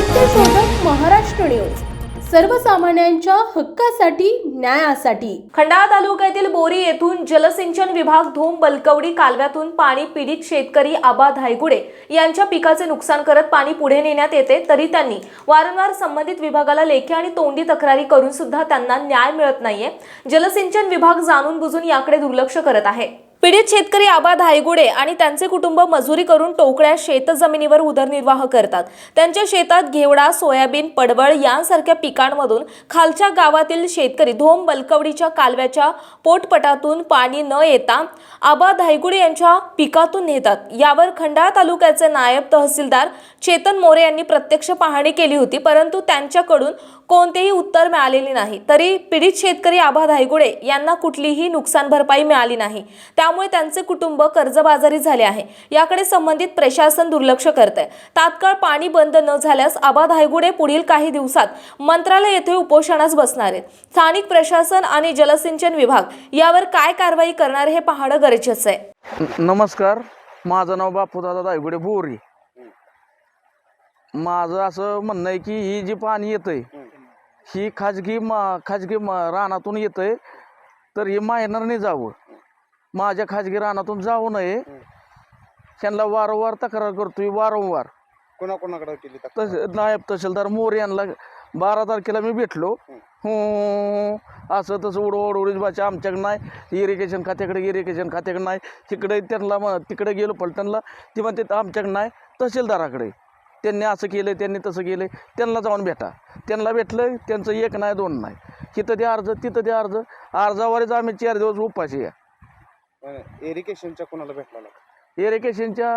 सत्यशोधक महाराष्ट्र न्यूज. सर्वसामान्यांच्या हक्कासाठी न्यायासाठी. खंडाळा तालुक्यातील बोरी येथून जलसिंचन विभाग धूम बलकवडी कालव्यातून पाणी पीडित शेतकरी आबा धायगुडे यांच्या पिकाचे नुकसान करत पाणी पुढे नेण्यात येते तरी त्यांनी वारंवार संबंधित विभागाला लेखी आणि तोंडी तक्रारी करून सुद्धा त्यांना न्याय मिळत नाहीये. जलसिंचन विभाग जाणून बुजून याकडे दुर्लक्ष करत आहे. पीडित शेतकरी आबा धायगुडे आणि त्यांचे कुटुंब मजुरी करून टोकड्या शेतजमिनीवर उदरनिर्वाह करतात. त्यांच्या शेतात घेवडा सोयाबीन पडवळ यांसारख्या पिकांमधून खालच्या गावातील शेतकरी धोम बलकवडीच्या कालव्याच्या पोटपटातून पाणी न येता आबा धायगुडे यांच्या पिकातून नेतात. यावर खंडाळा तालुक्याचे नायब तहसीलदार चेतन मोरे यांनी प्रत्यक्ष पाहणी केली होती परंतु त्यांच्याकडून कोणतेही उत्तर मिळालेले नाही. तरी पीडित शेतकरी आबा धायगुडे यांना कुठलीही नुकसान भरपाई मिळाली नाही. त्यामुळे त्यांचे कुटुंब कर्जबाजारी झाले आहे. याकडे संबंधित प्रशासन दुर्लक्ष करत आहे तात्काळ पाणी बंद न झाल्यास आबा धायगुडे पुढील काही दिवसात मंत्रालय येथे उपोषणास बसणार आहेत. स्थानिक प्रशासन आणि जलसिंचन विभाग यावर काय कारवाई करणार हे पाहणं गरजेचं आहे. नमस्कार. माझं नाव बापूदादा दायगुडे बोरी माझं असं म्हणणं आहे की ही जी पाणी येतंय ही खाजगी मा खाजगी मा रानातून येतंय तर हे मायनरने जावं. माझ्या खाजगी रानातून जाऊ नये. त्यांना वारंवार तक्रार करतोय वारंवार. कोणाकोणाकडे केली तक्रार? तस नायब तहसीलदार मोरे यांना बारा तारखेला मी भेटलो. हो. असं तसं उडवड भाषा आमच्याकडे नाही. इरिगेशन खात्याकडे इरिगेशन खात्याकडे नाही. तिकडे त्यांना मग तिकडे गेलो पलटणला. ती म्हणते आमच्याकडे नाही तहसीलदाराकडे. त्यांनी असं केलं त्यांनी तसं केलं त्यांना जाऊन भेटा. त्यांना भेटलं त्यांचं एक नाही दोन नाही. तिथं ते अर्ज तिथं ते अर्ज. अर्जावरच आम्ही चार दिवस उपाशी आहे. अं, इरिगेशनच्या कोणाला भेटला इरिगेशनच्या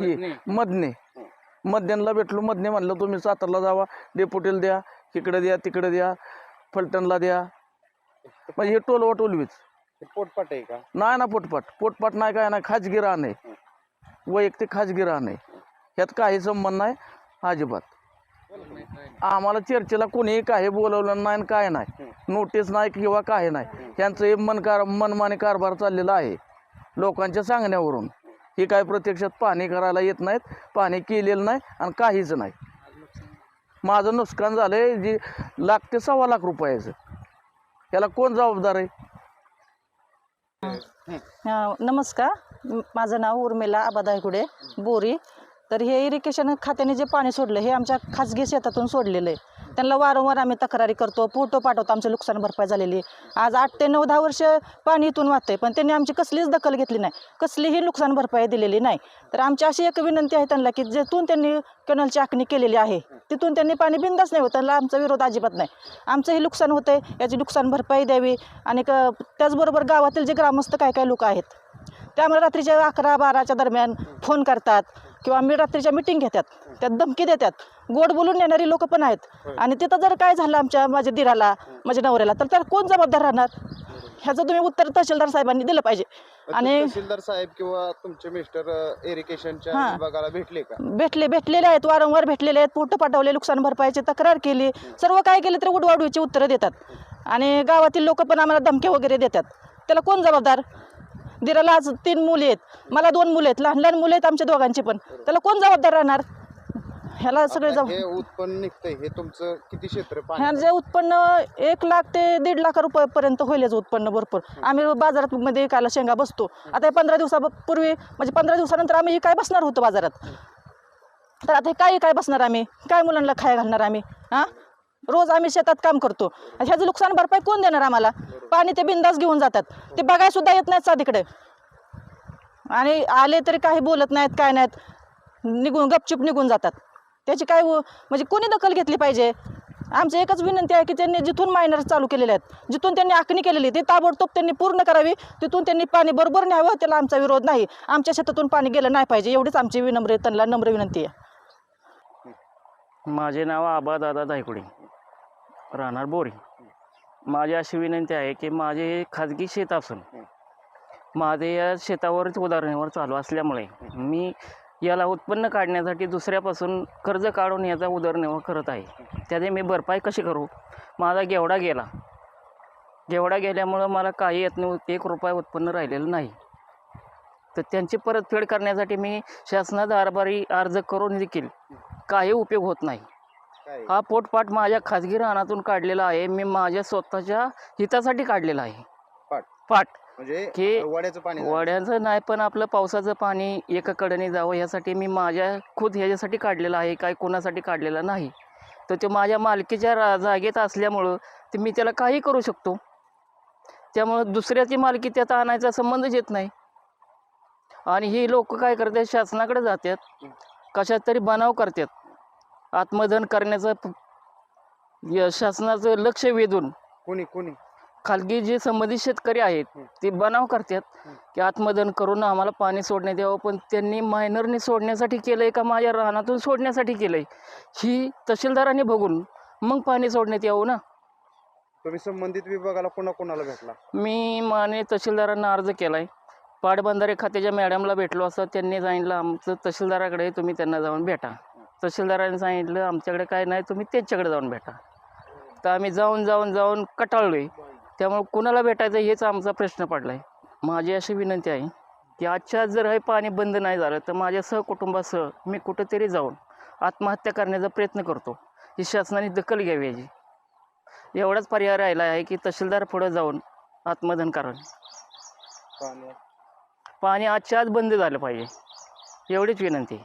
ही मधने. मध्यांना भेटलो मधने म्हणलं तुम्ही सातारला जावा डेपुटीला द्या इकडे द्या तिकडे द्या फलटणला द्या. म्हणजे हे टोलवा टोलवीच पोटपाट आहे का? नाही ना पोटपाट. पोटपाट नाही काय नाही खाजगी आहे. वैयक्तिक खाजगी आहे. ह्यात काही संबंध नाही अजिबात. आम्हाला चर्चेला कोणीही काही बोलवलं नाही आणि काय नाही. नोटीस नाही किंवा काही नाही. ह्यांचं हे मनकार मनमानी कारभार चाललेला आहे. लोकांच्या सांगण्यावरून. ही काय प्रत्यक्षात पाणी करायला येत नाहीत. पाणी केलेलं नाही आणि काहीच नाही. माझं नुकसान झालं आहे जी लाख ते सव्वा लाख रुपयाचं. याला कोण जबाबदार आहे? नमस्कार. माझं नाव उर्मिला आबादायकुडे बोरी. तर हे इरिगेशन खात्याने जे पाणी सोडलं हे आमच्या खाजगी शेतातून सोडलेलं आहे. त्यांना वारंवार आम्ही तक्रारी करतो फोटो पाठवतो आमचं नुकसान भरपाई झालेली आज आठ ते नऊ दहा वर्ष पाणी इथून वाहतंय पण त्यांनी आमची कसलीच दखल घेतली नाही. कसलीही नुकसान भरपाई दिलेली नाही. तर आमची अशी एक विनंती आहे त्यांना की जेथून त्यांनी कॅनलची आखणी केलेली आहे तिथून त्यांनी पाणी बिंदाच नाही होत त्यांना आमचा विरोध अजिबात नाही. आमचं हे नुकसान होतं आहे याची नुकसान भरपाई द्यावी आणि क त्याचबरोबर गावातील जे ग्रामस्थ काय काय लोक आहेत त्यामुळे रात्रीच्या अकरा बाराच्या दरम्यान फोन करतात. किंवा आम्ही रात्रीच्या मिटिंग घेतात त्यात धमकी देतात. गोड बोलून येणारी लोक पण आहेत. आणि तिथं जर काय झालं आमच्या माझ्या दिराला माझ्या नवऱ्याला तर त्याला कोण जबाबदार राहणार? ह्याचं तुम्ही उत्तर तहसीलदार साहेबांनी दिलं पाहिजे. आणि तहसीलदार साहेब किंवा तुमचे मिस्टर इरिगेशनच्या. विभागाला भेटले का? भेटले भेटलेले आहेत वारंवार भेटलेले आहेत फोटो पाठवले नुकसान भरपाईची तक्रार केली. सर्व काय केलं तरी उडवाडवीची उत्तरं देतात. आणि गावातील लोक पण आम्हाला धमक्या वगैरे देतात. त्याला कोण जबाबदार? दिराला आज तीन मुली आहेत. मला दोन मुले आहेत. लहान लहान मुले आहेत आमच्या दोघांची पण. त्याला कोण जबाबदार राहणार? ह्याला सगळे जबाब हे उत्पन्न निघतंय. हे तुमचं किती क्षेत्र ह्या पाणी जे उत्पन्न एक लाख ते दीड लाख रुपयापर्यंत होईल याचं उत्पन्न भरपूर. आम्ही बाजारात मध्ये विकायला शेंगा बसतो. आता हे पंधरा दिवसापूर्वी म्हणजे पंधरा दिवसानंतर आम्ही हे काय बसणार होतो बाजारात? तर आता हे काय काय बसणार आम्ही? काय मुलांना खाय घालणार आम्ही? हां? रोज आम्ही शेतात काम करतो. ह्याचं नुकसान भरपाई कोण देणार आम्हाला? पाणी ते बिंदास घेऊन जातात. ते बघायला सुद्धा येत नाहीत साधीकडे आणि आले तरी काही बोलत नाहीत काय नाहीत. निघून गपचूप निघून जातात. त्याची काय म्हणजे कोणी दखल घेतली पाहिजे? आमची एकच विनंती आहे की त्यांनी जिथून मायनर चालू केलेले आहेत जिथून त्यांनी आखणी केलेली ती ताबडतोब त्यांनी पूर्ण करावी. तिथून त्यांनी पाणी बरोबर न्यावं त्याला आमचा विरोध नाही. आमच्या शेतातून पाणी गेलं नाही पाहिजे. एवढीच आमची विनम्र त्यांना नम्र विनंती आहे. माझे नाव आबा दादा राहणार बोरी माझी अशी विनंती आहे की माझे हे खाजगी शेत असून माझे या शेतावरच उदाहरणावर चालू असल्यामुळे मी याला उत्पन्न काढण्यासाठी दुसऱ्यापासून कर्ज काढून याचा उदरनिर्वाह करत आहे. त्याने मी भरपाई कशी करू? माझा गेवडा गेला. गेवडा गेल्यामुळं मला काही येत नाही एक रुपया उत्पन्न राहिलेलं नाही. तर त्यांची परतफेड करण्यासाठी मी शासनात अर्ज करून देखील काही उपयोग होत नाही. हा पोटपाट माझ्या खाजगी रानातून काढलेला आहे. मी माझ्या स्वतःच्या हितासाठी काढलेला आहे. पाट. पाट म्हणजे वड्याचं पाणी. वड्याचं नाही पण आपलं पावसाचं पाणी एका कडेने जावं ह्यासाठी मी माझ्या खुद ह्याच्यासाठी काढलेलं आहे. काय कोणासाठी काढलेलं नाही. तर ते माझ्या मालकीच्या जागेत असल्यामुळं ते मी त्याला काही करू शकतो. त्यामुळं दुसऱ्याची मालकी त्यात आणायचा संबंधच येत नाही. आणि ही लोक काय करतात? शासनाकडे जातात. कशात तरी बनाव करतात. आत्मधन करण्याचं शासनाचं लक्ष वेधून कोणी कोणी? खालगी जे संबंधित शेतकरी आहेत ते बनाव करतात की आत्मदन करून आम्हाला पाणी सोडण्यात यावं. पण त्यांनी मायनरने सोडण्यासाठी केलं आहे का माझ्या रानातून सोडण्यासाठी केलं आहे ही तहसीलदाराने बघून मग पाणी सोडण्यात यावं ना? तुम्ही संबंधित विभागाला कोणा कोणाला भेटला? मी माने तहसीलदारांना अर्ज केला आहे पाटबंधारे खात्याच्या मॅडमला भेटलो असं त्यांनी सांगितलं. आमचं तहसीलदाराकडे तुम्ही त्यांना जाऊन भेटा. तहसीलदाराने सांगितलं आमच्याकडे काय नाही तुम्ही त्यांच्याकडे जाऊन भेटा. तर आम्ही जाऊन जाऊन जाऊन कटाळलो आहे त्यामुळे कुणाला भेटायचं हेच आमचा प्रश्न पडला आहे माझी अशी विनंती आहे की आजच्या आज जर हे पाणी बंद नाही झालं तर माझ्या सहकुटुंबासह मी कुठंतरी जाऊन आत्महत्या करण्याचा प्रयत्न करतो. ही शासनाने दखल घ्यावी याची. एवढाच पर्याय राहिला आहे की तहसीलदार पुढं जाऊन आत्मदन करावं. पाणी. पाणी आजच्या आज बंद झालं पाहिजे. एवढीच विनंती आहे.